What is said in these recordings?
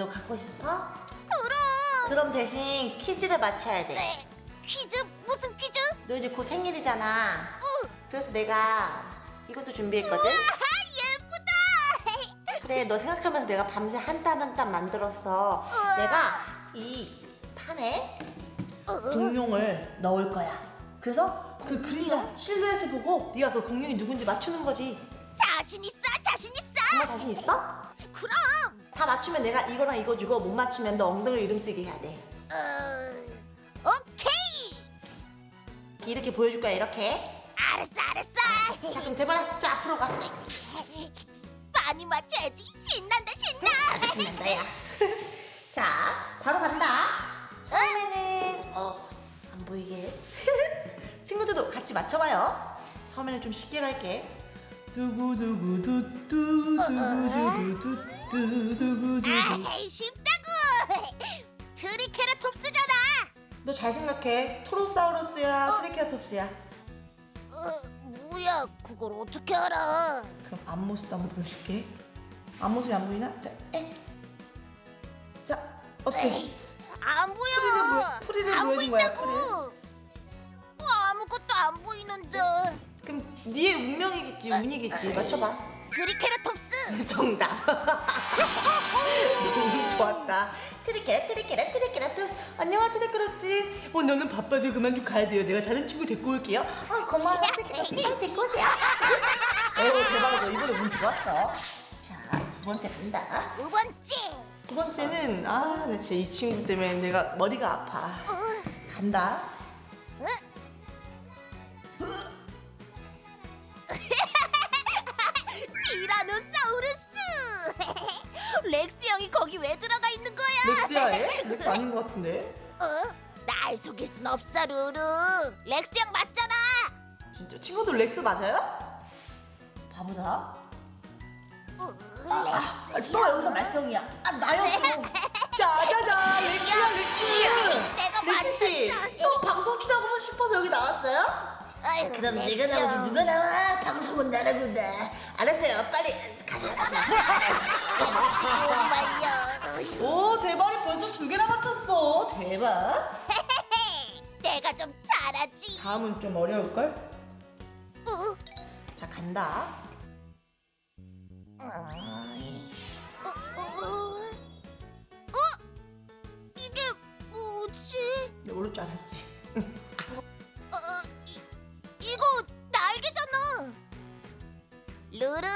너 갖고 싶어? 그럼. 그럼 대신 퀴즈를 맞춰야 돼. 네. 퀴즈 무슨 퀴즈? 너 이제 곧 생일이잖아. 으. 그래서 내가 이것도 준비했거든. 아 예쁘다. 그래, 너 생각하면서 내가 밤새 한 땀 한 땀 만들었어. 우와. 내가 이 판에 어, 공룡을 넣을 거야. 그래서 그 그림자 실루엣을 보고 네가 그 공룡이 누군지 맞추는 거지. 자신 있어, 자신 있어. 정말 자신 있어? 그럼. 다 맞추면 내가 이거랑 이거 주고 못 맞추면 너 엉덩이 이름 쓰게 해야 돼. 어, 오케이. 이렇게 보여줄 거야 이렇게. 알았어, 알았어. 자 그럼 대만아 저 앞으로 가. 많이 맞춰야지. 신난다, 신나. 신난다 야. 자 바로 간다. 처음에는 어 안 보이게 친구들도 같이 맞춰봐요. 처음에는 좀 쉽게 갈게. 두구 두구 두두 두구 두구 두 두 두구 두두. 에이, 쉽다고. 트리케라톱스잖아. 너 잘 생각해. 토로사우루스야, 트리케라톱스야. 어, 뭐야? 그걸 어떻게 알아? 그럼 앞모습도 한번 보여줄게. 앞모습이 안 보이나? 자, 에. 자, 어때? 에이, 안 보여. 프리를 보여- 프리를 안 보여준 거야, 보인다고. 어, 아무것도 안 보이는데. 그럼 네의 운명이겠지, 운이겠지. 맞춰봐. 트리케라톱스. 정답. 너무 좋았다. 트리케라, 트리케라, 트리케라토스. 안녕하, 트리케라토스. 어, 너는 바빠서 그만 좀 가야 돼요. 내가 다른 친구 데리고 올게요. 아, 고마워요. 트리케라토스. 빨리 데리고 오세요. 어, 대박이다. 이번에 운 좋았어. 자, 두 번째 간다. 두 번째. 두 번째는 아, 나 진짜 이 친구 때문에 내가 머리가 아파. 어, 간다. 어? 렉스 형이 거기 왜 들어가 있는 거야? 렉스야, 얘? 렉스 아닌 것 같은데? 어? 날 속일 순 없어 루루. 렉스 형 맞잖아. 진짜 친구들 렉스 맞아요? 봐보자. 어, 아, 또 여기서 말썽이야. 아, 나였어. 짜자자, 렉스야, 렉스. 내가 렉스 씨, 맞췄어. 또 방송 출연하고 싶어서 여기 나왔어요? 아이고, 그럼 렉스 내가 나오지 형. 누가 나와? 방송은 나라구나. 알았어요, 빨리 가자, 가자. 정말요. 오, 대박이 벌써 두 개나 맞췄어. 대박. 내가 좀 잘하지. 다음은 좀 어려울걸? 어? 자, 간다. 어, 어, 어? 어? 이게 뭐지? 너 모를 줄 알았지. 어, 이, 이거 날개잖아. 루루,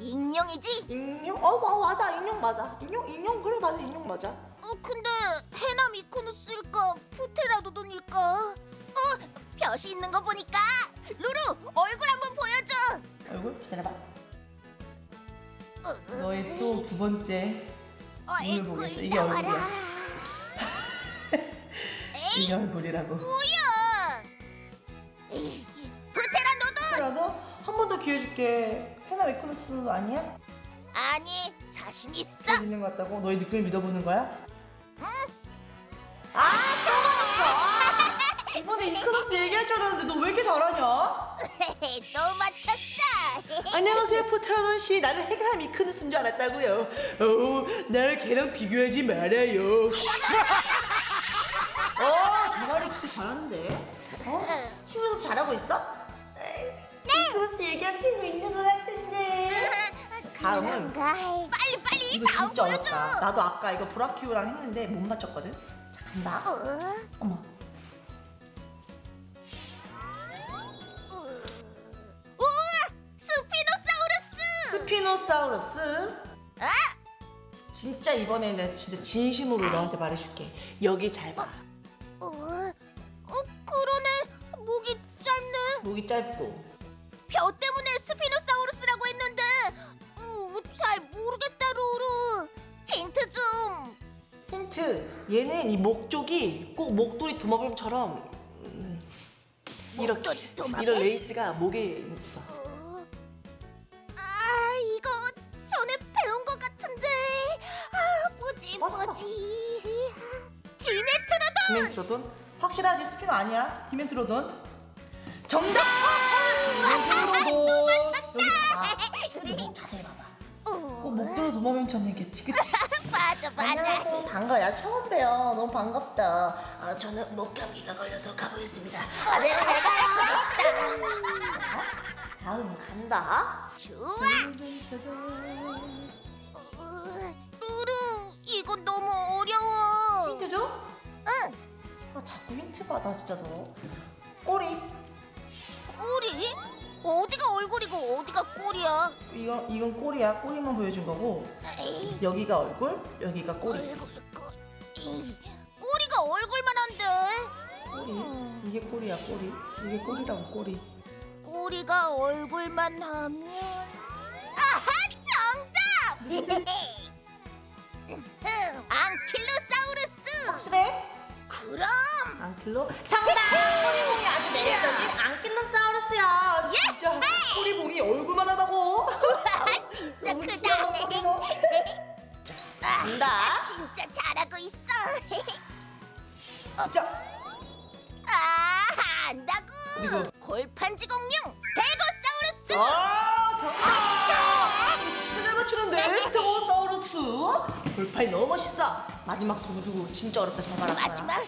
인형이지? 인형? 어, 마, 맞아. 인형 맞아. 인형, 인형 그래 맞아. 인형 맞아. 어, 근데 헤나 미쿠누스일까 푸테라도돈일까? 어, 벼시 있는 거 보니까 루루 얼굴 한번 보여줘. 얼굴 기다려봐. 어, 너의 또 두 번째 눈을 보겠어. 이게 나와라. 얼굴이야. 에이, 이게 얼굴이라고. 뭐야? 에이, 푸테라도돈 그래도 한 번 더 기회 줄게. 헤나 위크너스 아니야? 아니 자신 있어. 잘 있는 것 같다고? 너의 느낌을 믿어보는 거야? 응. 아, 까먹었어. 이번에 이크너스 얘기할 줄 알았는데 너 왜 이렇게 잘하냐? 또 맞췄어. 안녕하세요 포트라던 씨 나는 해가 미크누스인 줄 알았다고요 어 나를 걔랑 비교하지 말아요 어 대가리 진짜 잘하는데 어? 친구도 잘하고 있어? 네. 미크누스 얘기한 친구 있는 것 같은데. 다음은 빨리 빨리 이거 다음 진짜 보여줘. 어렵다. 나도 아까 이거 브라키오랑 했는데 못 맞췄거든. 자 간다. 어? 어머. 우와 스피노사우루스. 스피노사우루스? 아? 진짜 이번에 내가 진짜 진심으로 너한테 말해줄게. 여기 잘 봐. 어? 어 그러네. 목이 짧네. 목이 짧고 벼 때문에 스피노사우루스라고 했는데 어, 잘 모르겠다 루루. 힌트 좀. 힌트 얘는 이 목 쪽이 꼭 목도리 도마뱀처럼 음, 이렇게 목도리 도마뱀? 이런 레이스가 목에 있어 어? 아 이거 전에 배운 것 같은데. 아 뭐지 맞아. 뭐지. 디메트로돈. 디멘트로돈 확실하지 스피너 아니야 디멘트로돈 정답 디멘트로돈 여기 봐봐 자세히 봐봐 꼭 어? 목도리 도마뱀처럼 생겼지 그치? 맞아 반가워. 야 처음 봬요. 너무 반갑다. 아, 저는 목감기가 걸려서 가보겠습니다. 아, 네, 잘 가요. 자, 다음 간다. 좋아. 어, 루루, 이거 너무 어려워. 힌트 줘? 응. 아, 자꾸 힌트 받아 진짜 너. 꼬리. 꼬리? 어디가 얼굴이고 어디가 꼬리야? 이거 이건 꼬리야. 꼬리만 보여준 거고 에이, 여기가 얼굴, 여기가 꼬리. 얼굴, 꼬, 에이, 꼬리가 얼굴만 한데. 꼬리. 이게 꼬리야 꼬리. 이게 꼬리라고 꼬리. 꼬리가 얼굴만 하면 아하 정답! 앙킬로사우루스 확실해? 그럼 앙킬로? 정답! 꼬리봉이 아주 매력적인 얼굴만 하다고. 아, 진짜 너무 크다 귀여워. 아, 간다. 나 진짜 잘하고 있어 진짜. 아 안다고 그리고- 골판지 공룡 스테고사우루스 아, 정답! 진짜 잘 맞추는데 스테고사우루스. 골판이 너무 멋있어. 마지막 두고두고 진짜 어렵다 잘 말았다. 마지막 어.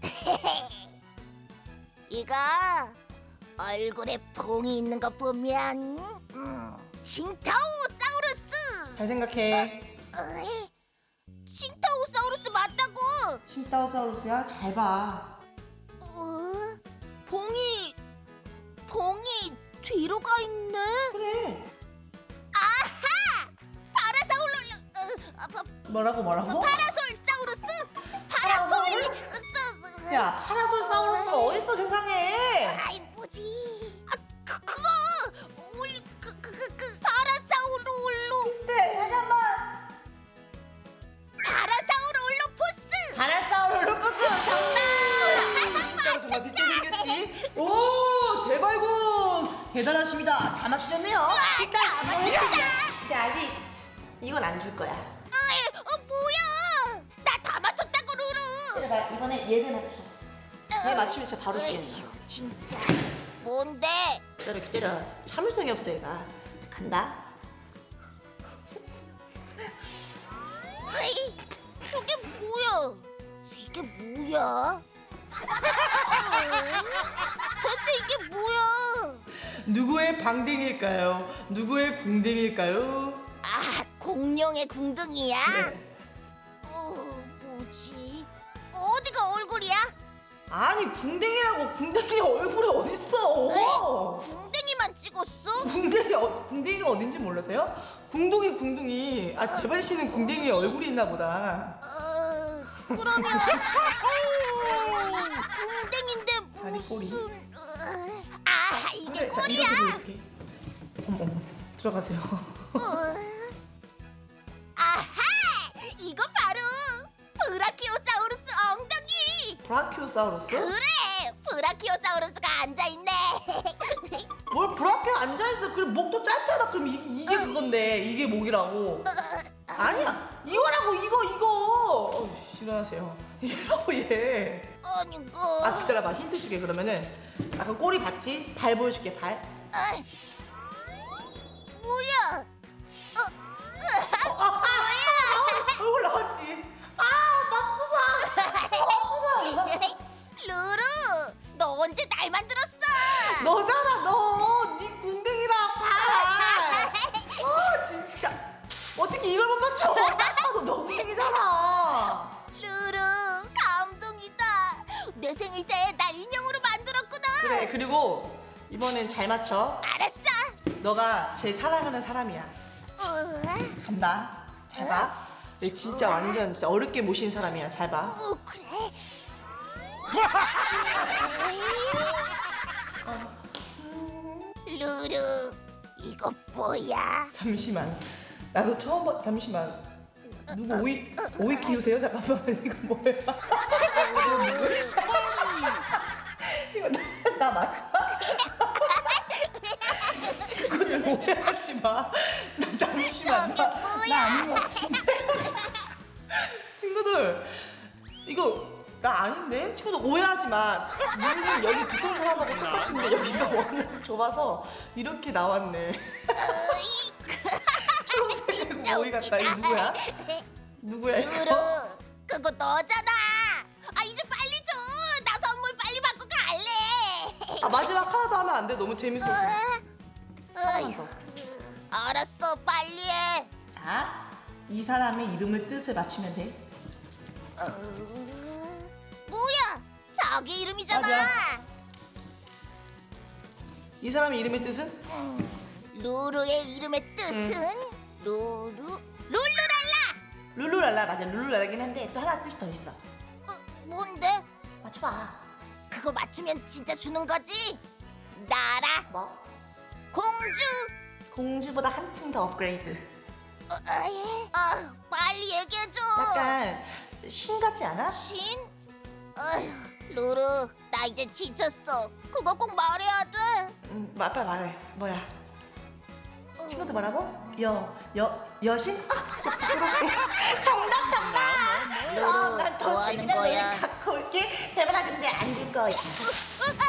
이거 얼굴에 봉이 있는 거 보면 음, 칭타오사우루스 잘 생각해. 어이, 칭타오사우루스 맞다고 칭따오사우루스야 잘 봐. 어? 봉이 봉이 뒤로 가 있네 그래. 아하 파라사울로 어, 아, 파, 뭐라고 뭐라고? 파라솔사우루스 파라솔 스- 야 파라솔사우루스가 어딨어 세상에? 아이 그, 그거 우리 그그 그 파라사우루올로 비슷해. 다시 한 번. 파라사우루올로포스 파라사우루푸스 정답. 진짜로 정말 생겼지? 오 대발군 대단하십니다. 다 맞추셨네요. 일단 다 이거 맞췄다. 근데 아직 이건 안 줄 거야. 으이, 어 뭐야? 나 다 맞췄다고 루루. 기다려봐 이번에 얘를 맞춰. 얘 맞추면 진짜 바로 죽겠네. 진짜 뭔데? 기다려 기다려 참을성이 없어 얘가. 간다. 으이, 저게 뭐야? 이게 뭐야? 으이, 대체 이게 뭐야? 누구의 방댕일까요? 누구의 궁댕일까요? 아, 공룡의 궁둥이야? 그래. 어, 아니 궁댕이라고 궁댕이 얼굴이 어딨어? 궁뎅이만 찍었어? 궁댕이 어, 궁댕이가 어딘지 모르세요? 궁둥이 궁둥이. 아 재발 씨는 궁댕이에 얼굴이 있나 보다. 어, 그러면 궁뎅인데 다리 꼬리. 무슨? 으, 아, 이게 그래, 자, 꼬리야? 이렇게 보여줄게. 어머 어머 들어가세요. 어. 아하, 이거 바로 브라키오사우루스. 브라키오사우루스? 그래, 브라키오사우루스가 앉아 있네. 뭘 브라키오 앉아있어? 그럼 목도 짧잖아. 그럼 이게 이게 그건데 이게 목이라고. 아니야 이거라고 이거 이거. 어, 일어나세요. 이라고 얘. 아니 그. 아 기다려봐 힌트 줄게 그러면은 아까 꼬리 봤지? 발 보여줄게 발. 아, 뭐야? 내 생일 때 날 인형으로 만들었구나. 그래 그리고 이번엔 잘 맞춰. 알았어. 너가 제일 사랑하는 사람이야. 으아, 간다. 잘 봐. 내 진짜 완전 진짜 어렵게 모신 사람이야. 잘 봐. 어, 그래. 루루, 이거 뭐야? 잠시만. 나도 처음 봐. 잠시만. 누구 오이 오이 키우세요? 잠깐만 이거 뭐야? 나 맞아? 친구들 오해하지 마. 나 잠시만. 저게 나, 뭐야? 나 아닌 것 같은데. 친구들 이거 나 아닌데? 친구들 오해하지 마. 눈은 여기 보통 사람하고 똑같은데 여기가 워낙 좁아서 이렇게 나왔네. 초록색 오이 같다. 이거 누구야? 누구야 이거? 그거 너잖아 아 이제 빨리 아 마지막 하나 더 하면 안 돼? 너무 재밌어. 어휴, 알았어 빨리 해 자, 이 사람의 이름을 뜻을 맞추면 돼. 어, 뭐야 자기 이름이잖아 맞아. 이 사람의 이름의 뜻은? 루루의 이름의 뜻은 루루 룰루랄라 룰루랄라 맞아 룰루랄라긴 한데 또 하나 뜻이 더 있어. 어, 뭔데? 맞춰봐. 그거 맞추면 진짜 주는 거지? 나라 뭐? 공주 공주보다 한층 더 업그레이드. 어, 아, 아, 빨리 얘기해줘 약간 신 같지 않아? 신? 어휴, 루루 나 이제 지쳤어 그거 꼭 말해야 돼 음, 마- 빨리 말해. 뭐야? 어, 친구들 뭐라고? 여, 여, 여신? 아, 정답, 정답! 루루, 어, 난더 뭐 하는 재미난 거야? 노래 올게. 대박아, 근데 안 줄 거야.